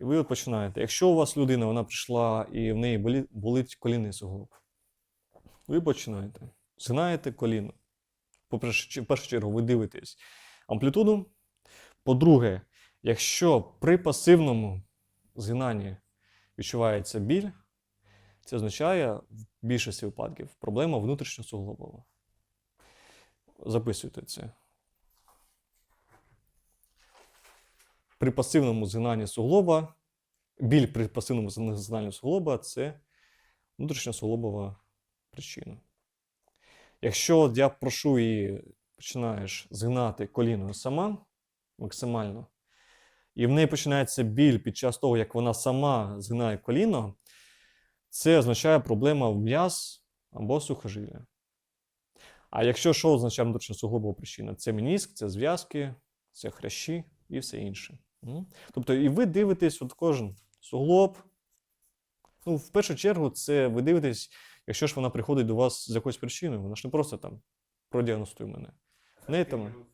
І ви от починаєте. Якщо у вас людина вона прийшла і в неї болить колінний суглоб, ви починаєте. Згинаєте коліно. В першу чергу, ви дивитесь амплітуду. По-друге, якщо при пасивному згинанні відчувається біль, це означає в більшості випадків проблема внутрішньосуглобова. Записуйте це. При пасивному згинанні суглоба, біль при пасивному згинанні суглоба це внутрішньосуглобова причина. Якщо я прошу і починаєш згинати коліно сама максимально, і в неї починається біль під час того, як вона сама згинає коліно, це означає проблема в м'яз або сухожилля. А якщо що означає внутрішньосуглобова причина? Це меніск, це зв'язки, це хрящі і все інше. Тобто, і ви дивитесь, от кожен суглоб. Ну, в першу чергу, це ви дивитесь, якщо ж вона приходить до вас з якоюсь причиною, вона ж не просто там продіагностує мене. В неї там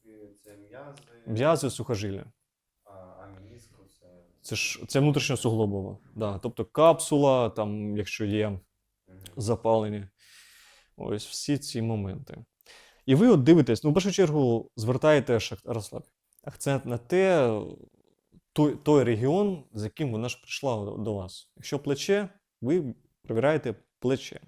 м'язи, сухожилля. це. Ж це внутрішньосуглобова. Да. Тобто капсула, там, якщо є запалення. Ось всі ці моменти. І ви от дивитесь, ну, в першу чергу, звертаєте розслаб, акцент на те, той, той регіон, з яким вона ж прийшла до- вас. Якщо плече, ви перевіряєте плече.